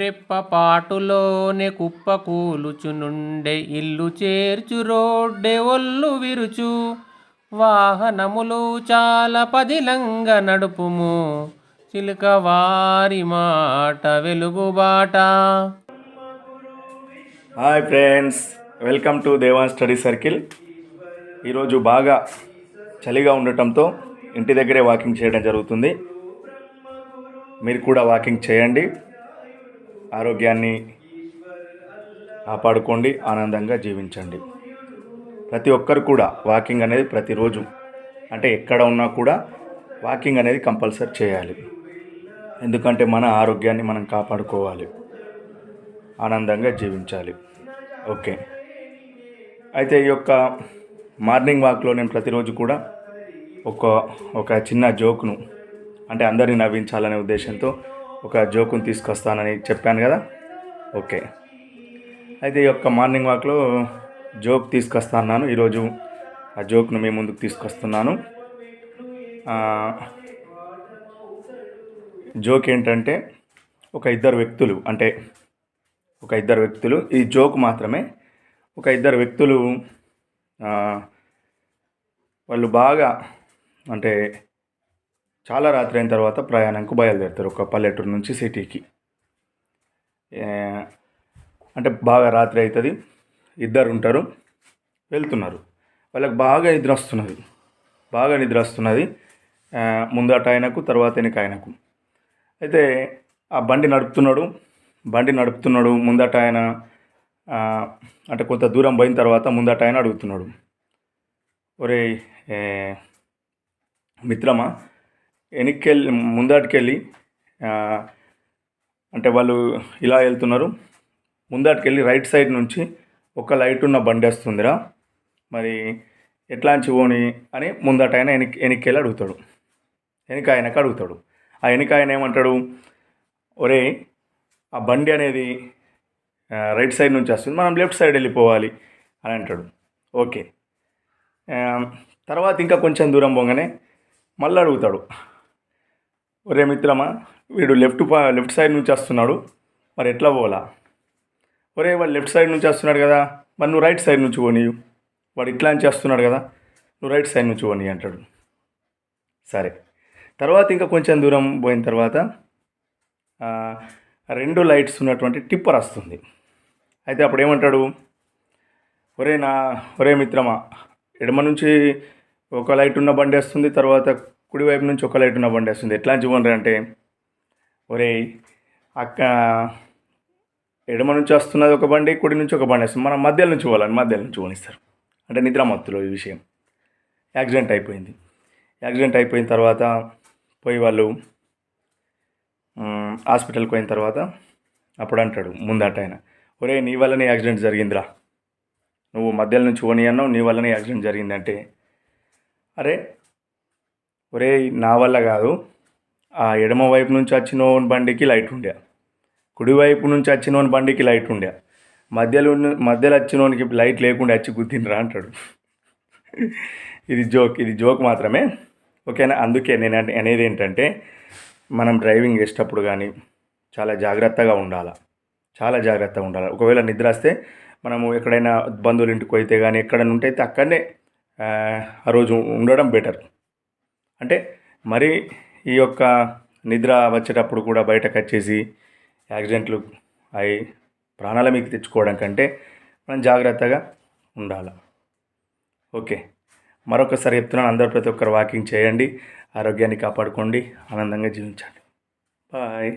రెప్పపాటులోనే కుప్ప కూలుచునుండే ఇల్లు చేర్చు రోడ్డె ఒల్లు విరుచు. వాహనములు చాలా పదిలంగా నడుపుము. చిలుక వారి మాట వెలుగుబాట hi friends welcome to Devan study circle. ఈరోజు బాగా చలిగా ఉండటంతో ఇంటి దగ్గరే వాకింగ్ చేయడం జరుగుతుంది. మీరు కూడా వాకింగ్ చేయండి. ఆరోగ్యాన్ని కాపాడుకోండి ఆనందంగా జీవించండి. ప్రతి ఒక్కరు కూడా వాకింగ్ అనేది ప్రతిరోజు అంటే ఎక్కడ ఉన్నా కూడా వాకింగ్ అనేది కంపల్సరీ చేయాలి. ఎందుకంటే మన ఆరోగ్యాన్ని మనం కాపాడుకోవాలి. ఆనందంగా జీవించాలి. ఓకే. అయితే ఈ యొక్క మార్నింగ్ వాక్లో నేను ప్రతిరోజు కూడా ఒక ఒక చిన్న జోక్ను అంటే అందరిని నవ్వించాలనే ఉద్దేశంతో ఒక జోకును తీసుకొస్తానని చెప్పాను కదా? ఓకే. అయితే ఈ యొక్క మార్నింగ్ వాక్లో జోక్ తీసుకొస్తాను ఈరోజు ఆ జోక్ను మీ ముందుకు తీసుకొస్తున్నాను. జోక్ ఏంటంటే ఒక ఇద్దరు వ్యక్తులు అంటే ఒక ఇద్దరు వ్యక్తులు ఈ జోక్ మాత్రమే ఒక ఇద్దరు వ్యక్తులు వాళ్ళు బాగా అంటే చాలా రాత్రి అయిన తర్వాత ప్రయాణంకు బయలుదేరుతారు ఒక పల్లెటూరు నుంచి సిటీకి. అంటే బాగా రాత్రి అవుతుంది ఇద్దరు ఉంటారు వెళ్తున్నారు. వాళ్ళకి బాగా నిద్ర వస్తున్నది బాగా నిద్ర వస్తున్నది ముందట ఆయనకు తర్వాత వెనక ఆయనకు. అయితే ఆ బండి నడుపుతున్నాడు బండి నడుపుతున్నాడు ముందట ఆయన అంటే కొంత దూరం పోయిన తర్వాత ముందట ఆయన అడుగుతున్నాడు. ఒరే మిత్రమా వెనక్కెళ్ళి ముందటికెళ్ళి అంటే వాళ్ళు ఇలా వెళ్తున్నారు. ముందటికెళ్ళి రైట్ సైడ్ నుంచి ఒక లైట్ ఉన్న బండి వస్తుందిరా. మరి ఎట్లాంచి పోని అని ముందట ఆయన వెనక్కి వెనక్కి అడుగుతాడు. వెనక ఆయనకు అడుగుతాడు. ఆ వెనక ఆయన ఏమంటాడు? ఒరే ఆ బండి అనేది రైట్ సైడ్ నుంచి వస్తుంది. మనం లెఫ్ట్ సైడ్ వెళ్ళిపోవాలి అని అంటాడు. ఓకే. తర్వాత ఇంకా కొంచెం దూరం పోగానే మళ్ళీ అడుగుతాడు. ఒరే మిత్రమా వీడు లెఫ్ట్ పా లెఫ్ట్ సైడ్ నుంచి వస్తున్నాడు. మరి ఎట్లా పోలా ఒరే వాడు లెఫ్ట్ సైడ్ నుంచి వస్తున్నాడు కదా మరి నువ్వు రైట్ సైడ్ నుంచి పోనీయు. వాడు ఇట్లా నుంచి వస్తున్నాడు కదా నువ్వు రైట్ సైడ్ నుంచి పోనీ అంటాడు. సరే. తర్వాత ఇంకా కొంచెం దూరం పోయిన తర్వాత రెండు లైట్స్ ఉన్నటువంటి టిప్పర్ వస్తుంది. అయితే అప్పుడు ఏమంటాడు? ఒరే నా ఒరే మిత్రమా ఎడమ నుంచి ఒక లైట్ ఉన్న బండి వస్తుంది తర్వాత కుడివైపు నుంచి ఒక లైట్ ఉన్న బండి వస్తుంది. ఎట్లా చూడండి అంటే ఒరే అక్క ఎడమ నుంచి వస్తున్నది ఒక బండి కుడి నుంచి ఒక బండి వస్తుంది. మనం మధ్యలో నుంచి పోవాలని మధ్యలో నుంచి పోనిస్తారు. అంటే నిద్రమత్తులో ఈ విషయం. యాక్సిడెంట్ అయిపోయింది. యాక్సిడెంట్ అయిపోయిన తర్వాత పోయి వాళ్ళు హాస్పిటల్కి పోయిన తర్వాత అప్పుడు అంటాడు ముందట ఆయన ఒరే నీ వల్లనే యాక్సిడెంట్ జరిగిందిరా. నువ్వు మధ్యలో నుంచి పోనీ అన్నావు నీ వల్లనే యాక్సిడెంట్ జరిగిందంటే అరే ఒరే నా వల్ల కాదు. ఆ ఎడమ వైపు నుంచి వచ్చిన బండికి లైట్ ఉండే. కుడివైపు నుంచి వచ్చిన బండికి లైట్ ఉండే. మధ్యలో మధ్యలో వచ్చినోనికి లైట్ లేకుండా వచ్చి గుద్దినరా అంటాడు. ఇది జోక్ ఇది జోక్ మాత్రమే. ఓకేనా? అందుకే నేను అనేది ఏంటంటే మనం డ్రైవింగ్ చేసేటప్పుడు కానీ చాలా జాగ్రత్తగా ఉండాలి. చాలా జాగ్రత్తగా ఉండాలి. ఒకవేళ నిద్ర వస్తే మనము ఎక్కడైనా బంధువుల ఇంటికి అయితే కానీ ఎక్కడైనా ఉంటే అయితే అక్కడనే ఆ రోజు ఉండడం బెటర్. అంటే మరి ఈ యొక్క నిద్ర వచ్చేటప్పుడు కూడా బయటకు వచ్చేసి యాక్సిడెంట్లు అయి ప్రాణాల మీకు తెచ్చుకోవడం కంటే మనం జాగ్రత్తగా ఉండాలి. ఓకే. మరొకసారి చెప్తున్నాను అందరూ ప్రతి ఒక్కరు వాకింగ్ చేయండి ఆరోగ్యాన్ని కాపాడుకోండి ఆనందంగా జీవించండి. బాయ్.